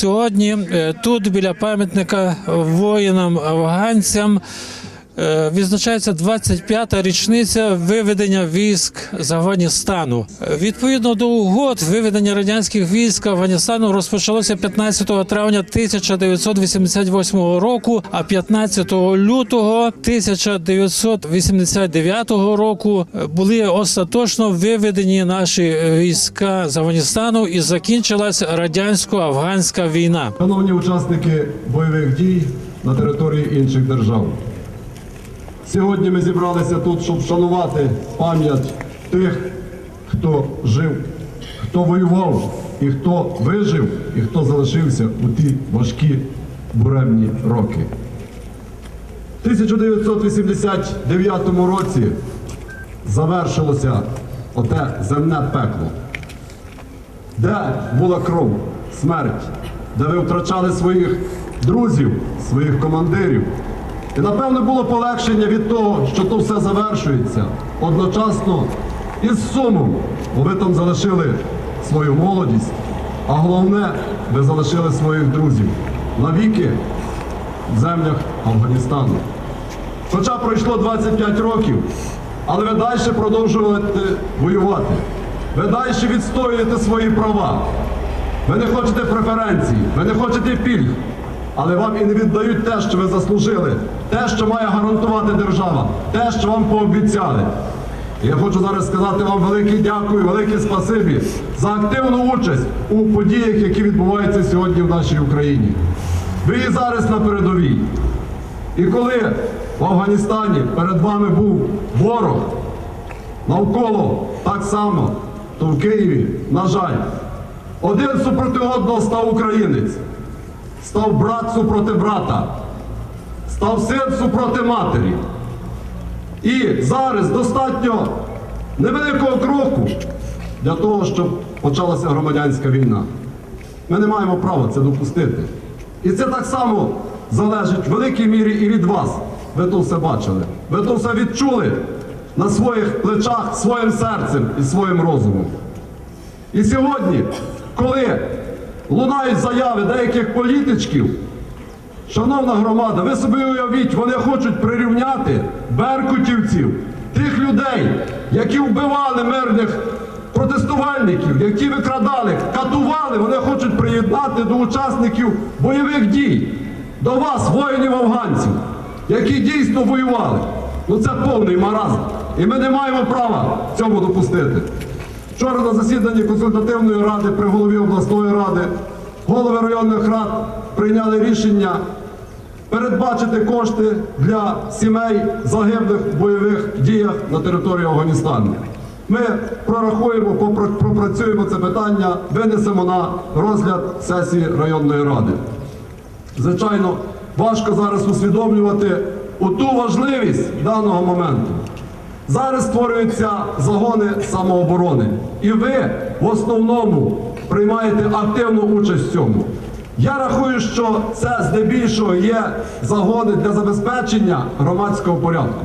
Сьогодні е, тут біля пам'ятника воїнам афганцям е, відзначається 25-та річниця виведення військ з Афганістану. Е, Відповідно до угод, виведення радянських військ Афганістану розпочалося 15 травня 1988 року, а 15 лютого 1989 року е, були остаточно виведені наші е, війська з Афганістану і закінчилась радянсько-афганська війна. Шановні учасники бойових дій на території інших держав. Сьогодні ми зібралися тут, щоб вшанувати пам'ять тих, хто жив, хто воював, і хто вижив, і хто залишився у ті важкі буремні роки. В 1989 році завершилося оте земне пекло де була кров, смерть, де ви втрачали своїх друзів, своїх командирів. І напевно було полегшення від того, що то все завершується одночасно із сумом, бо ви там залишили свою молодість, а головне, ви залишили своїх друзів навіки в землях Афганістану. Хоча пройшло 25 років, але ви далі продовжуєте воювати. Ви далі відстоюєте свої права. Ви не хочете преференцій, ви не хочете пільг, але вам і не віддають те, що ви заслужили, те, що має гарантувати держава, те, що вам пообіцяли. Я хочу зараз сказати вам велике дякую, велике спасибі за активну участь у подіях, які відбуваються сьогодні в нашій Україні. Ви і зараз на передовій. І коли в Афганістані перед вами був ворог, навколо так само, то в Києві, на жаль, один супроти одного став українець, став брат супроти брата, став син супроти матері. І зараз достатньо невеликого кроку для того, щоб почалася громадянська війна. Ми не маємо права це допустити. І це так само залежить в великій мірі і від вас. Ви то все бачили. Ви то все відчули на своїх плечах своїм серцем і своїм розумом. І сьогодні, коли лунають заяви деяких політичків, Шановна громада, ви собі уявіть, вони хочуть прирівняти беркутівців, тих людей, які вбивали мирних протестувальників, які викрадали, катували, вони хочуть приєднати до учасників бойових дій, до вас, воїнів афганців, які дійсно воювали. Ну це повний маразм. І ми не маємо права цьому допустити. Вчора на засіданні консультативної ради при голові обласної ради голови районних рад прийняли рішення передбачити кошти для сімей загиблих в бойових діях на території Афганістану. Ми прорахуємо, пропрацюємо це питання, винесемо на розгляд сесії районної ради. Звичайно, важко зараз усвідомлювати ту важливість даного моменту. Зараз створюються загони самооборони, і ви в основному приймаєте активну участь в цьому. Я рахую, що це здебільшого є загони для забезпечення громадського порядку.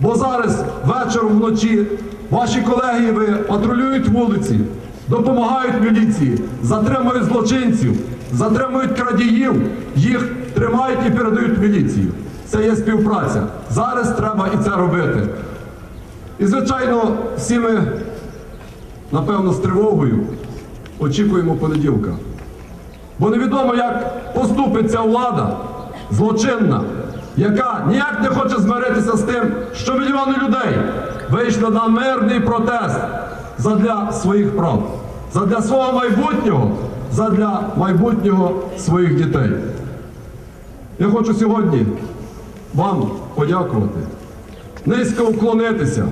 Бо зараз вечором вночі ваші колеги ви патрулюють вулиці, допомагають міліції, затримують злочинців, затримують крадіїв, їх тримають і передають в міліцію. Це є співпраця. Зараз треба і це робити. І, звичайно, всі ми, напевно, з тривогою очікуємо понеділка. Бо невідомо, як поступить ця влада злочинна, яка ніяк не хоче змиритися з тим, що мільйони людей вийшли на мирний протест задля своїх прав, задля свого майбутнього, задля майбутнього своїх дітей. Я хочу сьогодні вам подякувати, низько вклонитися,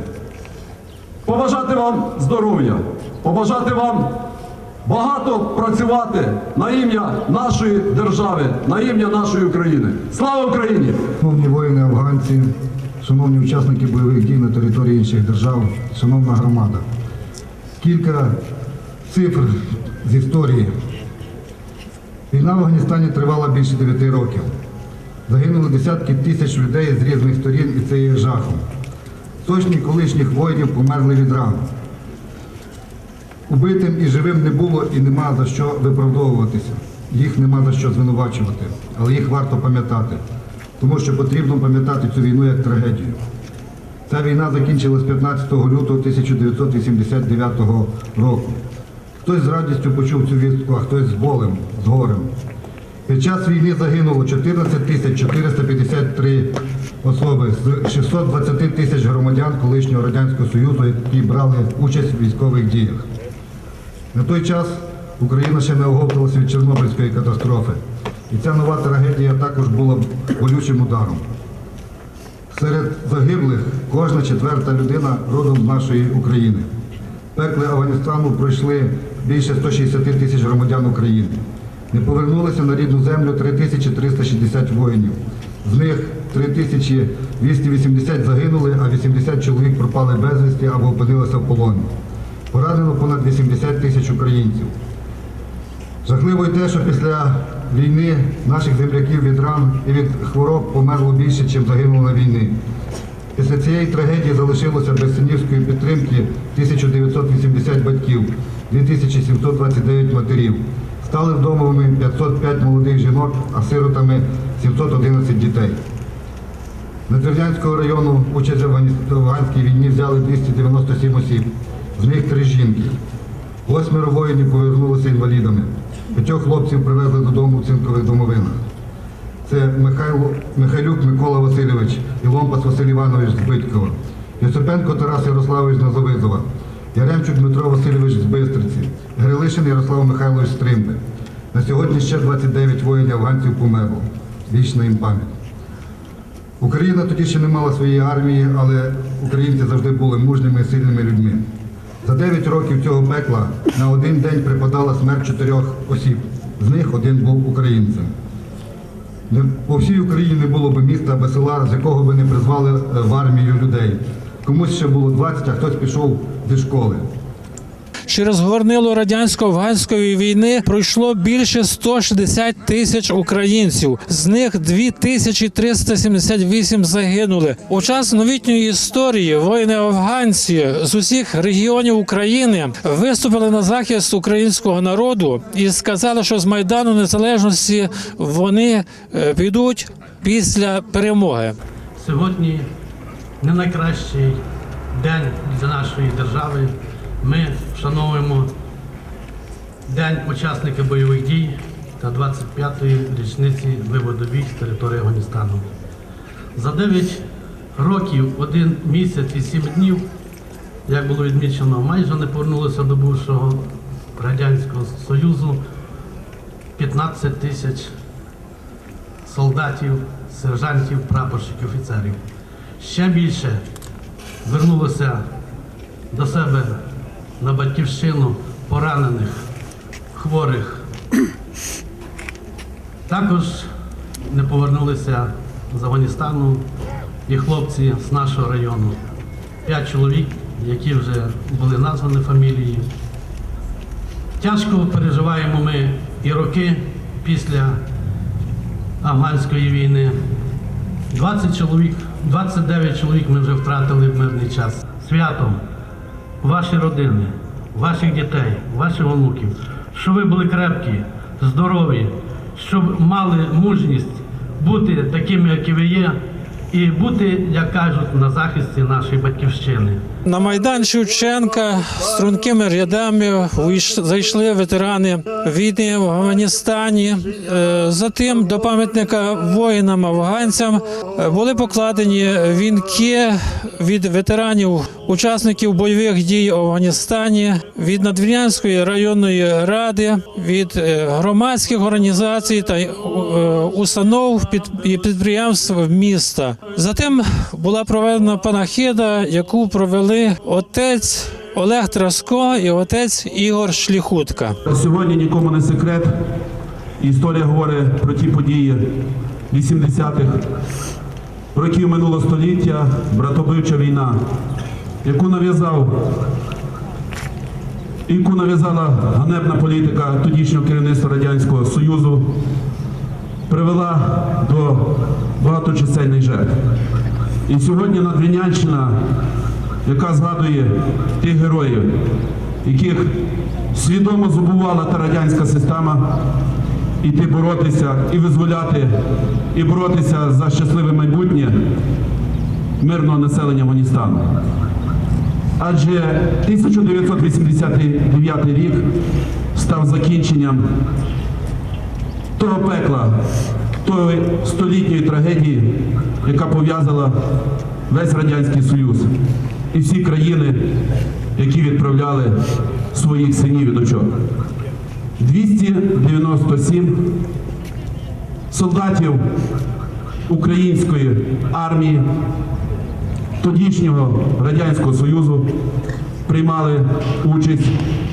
побажати вам здоров'я, побажати вам багато працювати на ім'я нашої держави, на ім'я нашої України. Слава Україні! Шановні воїни афганці, шановні учасники бойових дій на території інших держав, шановна громада. Кілька цифр з історії. Війна в Афганістані тривала більше 9 років. Загинули десятки тисяч людей з різних сторін, і це є жахом. Сотні колишніх воїнів померли від ран. Убитим і живим не було і нема за що виправдовуватися. їх нема за що звинувачувати, але їх варто пам'ятати, тому що потрібно пам'ятати цю війну як трагедію. Ця війна закінчилась 15 лютого 1989 року. Хтось з радістю почув цю вістку, а хтось з болем, з горем. Під час війни загинуло 14 тисяч 453 особи з 620 тисяч громадян колишнього Радянського Союзу, які брали участь у військових діях. На той час Україна ще не оговталася від Чорнобильської катастрофи. І ця нова трагедія також була болючим ударом. Серед загиблих кожна четверта людина родом з нашої України. Пекли Афганістану пройшли більше 160 тисяч громадян України. Не повернулися на рідну землю 3360 воїнів. З них 3280 загинули, а 80 чоловік пропали безвісті або опинилися в полоні. Поранено понад 80 тисяч українців. Жахливо й те, що після війни наших земляків від ран і від хвороб померло більше, ніж загинуло на війні. Після цієї трагедії залишилося без синівської підтримки 1980 батьків, 2729 матерів. Стали вдомовими 505 молодих жінок, а сиротами 711 дітей. Надвірнянського району участь в афганській війні взяли 297 осіб, з них три жінки. Восьмеро воїнів повернулися інвалідами. П'ятьох хлопців привезли додому в цинкових домовинах. Це Михайло, Михайлюк Микола Васильович і Ломпас Василь Іванович з Биткова, Йосипенко Тарас Ярославович Назовизова, Яремчук Дмитро Васильович з Бистриці, Грилишин Ярослав Михайлович з Тримби. На сьогодні ще 29 воїнів афганців померло. Вічна їм пам'ять. Україна тоді ще не мала своєї армії, але українці завжди були мужніми і сильними людьми. За 9 років цього пекла на один день припадала смерть чотирьох осіб. З них один був українцем. По всій Україні не було б міста або села, з якого би не призвали е, в армію людей. Комусь ще було 20, а хтось пішов зі школи. Через горнило радянсько-афганської війни пройшло більше 160 тисяч українців. З них 2378 загинули. У час новітньої історії воїни афганці з усіх регіонів України виступили на захист українського народу і сказали, що з майдану незалежності вони е, підуть після перемоги. Сьогодні не найкращий день для нашої держави. Ми вшановуємо День учасника бойових дій та 25-ї річниці виводу військ з території Афганістану. За 9 років, 1 місяць і 7 днів, як було відмічено, майже не повернулося до бувшого Радянського Союзу 15 тисяч солдатів, сержантів, прапорщиків, офіцерів. Ще більше вернулося до себе на батьківщину поранених, хворих. Також не повернулися з Афганістану і хлопці з нашого району. П'ять чоловік, які вже були названі фамілії. Тяжко переживаємо ми і роки після афганської війни. 20 чоловік, 29 чоловік ми вже втратили в мирний час. Святом ваші родини, ваших дітей, ваших онуків, щоб ви були крепкі, здорові, щоб мали мужність бути такими, які ви є, і бути, як кажуть, на захисті нашої батьківщини. На майдан Шевченка стрункими рядами зайшли ветерани війни в Афганістані. Е, Затим до пам'ятника воїнам афганцям е, були покладені вінки від ветеранів, учасників бойових дій в Афганістані, від Надвірнянської районної ради, від е, громадських організацій та установ підприємств міста. Затим була проведена панахида, яку провели отець Олег Траско і отець Ігор Шліхутка. Сьогодні нікому не секрет. Історія говорить про ті події 80-х років минулого століття, братобивча війна, яку нав'язав, яку нав'язала ганебна політика тодішнього керівництва Радянського Союзу, привела до багаточисельних жертв. І сьогодні Надвірнянщина, яка згадує тих героїв, яких свідомо забувала та радянська система, іти боротися і визволяти, і боротися за щасливе майбутнє мирного населення Афганістану. Адже 1989 рік став закінченням того пекла, тої столітньої трагедії, яка пов'язала весь Радянський Союз і всі країни, які відправляли своїх синів і дочок. 297 солдатів української армії тодішнього Радянського Союзу приймали участь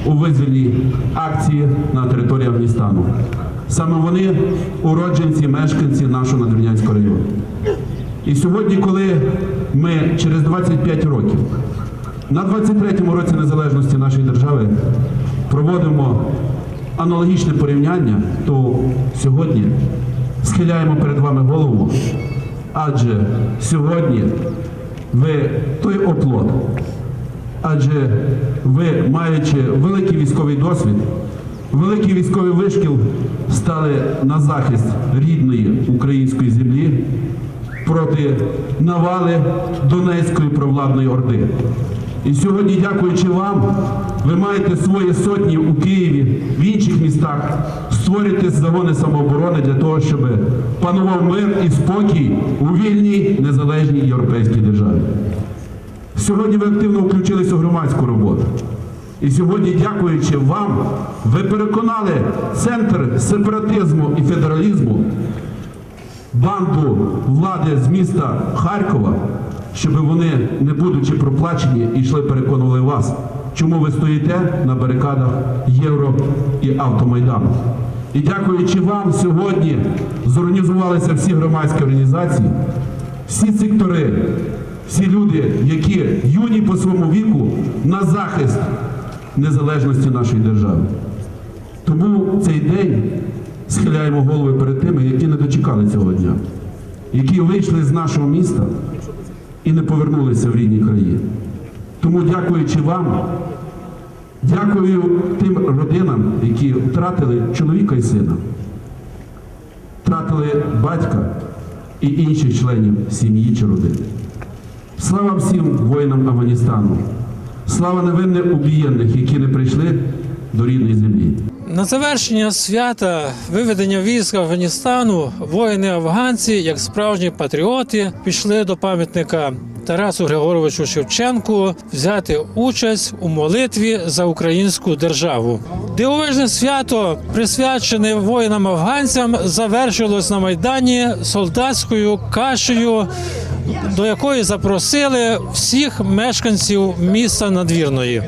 у визвольній акції на території Афганістану. Саме вони уродженці, мешканці нашого Надвірнянського району. І сьогодні, коли ми через 25 років, на 23-му році незалежності нашої держави, проводимо аналогічне порівняння, то сьогодні схиляємо перед вами голову, адже сьогодні ви той оплот, адже ви, маючи великий військовий досвід, великий військовий вишкіл, стали на захист рідної української землі проти навали Донецької провладної орди. І сьогодні, дякуючи вам, ви маєте свої сотні у Києві, в інших містах, створюєте загони самооборони для того, щоб панував мир і спокій у вільній незалежній європейській державі. Сьогодні ви активно включилися у громадську роботу. І сьогодні, дякуючи вам, ви переконали центр сепаратизму і федералізму, банду влади з міста Харкова, щоб вони, не будучи проплачені, йшли переконували вас, чому ви стоїте на барикадах Євро і Автомайдану. І дякуючи вам, сьогодні зорганізувалися всі громадські організації, всі сектори, всі люди, які юні по своєму віку на захист незалежності нашої держави. Тому цей день схиляємо голови перед тими, які не дочекали цього дня, які вийшли з нашого міста і не повернулися в рідні краї. Тому, дякуючи вам, дякую тим родинам, які втратили чоловіка і сина, втратили батька і інших членів сім'ї чи родини. Слава всім воїнам Афганістану! Слава невинних убієнних, які не прийшли до рідної землі. На завершення свята виведення військ Афганістану воїни афганці, як справжні патріоти, пішли до пам'ятника Тарасу Григоровичу Шевченку взяти участь у молитві за українську державу. Дивовижне свято, присвячене воїнам афганцям, завершилось на майдані солдатською кашею, до якої запросили всіх мешканців міста Надвірної.